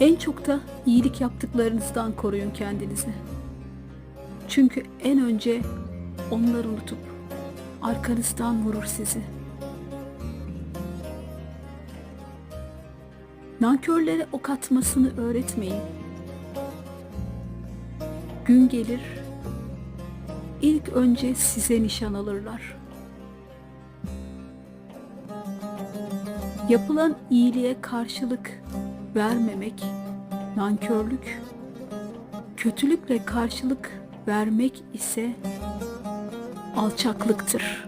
En çok da iyilik yaptıklarınızdan koruyun kendinizi. Çünkü en önce onlar unutup arkanızdan vurur sizi. Nankörlere ok atmasını öğretmeyin. Gün gelir, ilk önce size nişan alırlar. Yapılan iyiliğe karşılık vermemek nankörlük, kötülükle karşılık vermek ise alçaklıktır.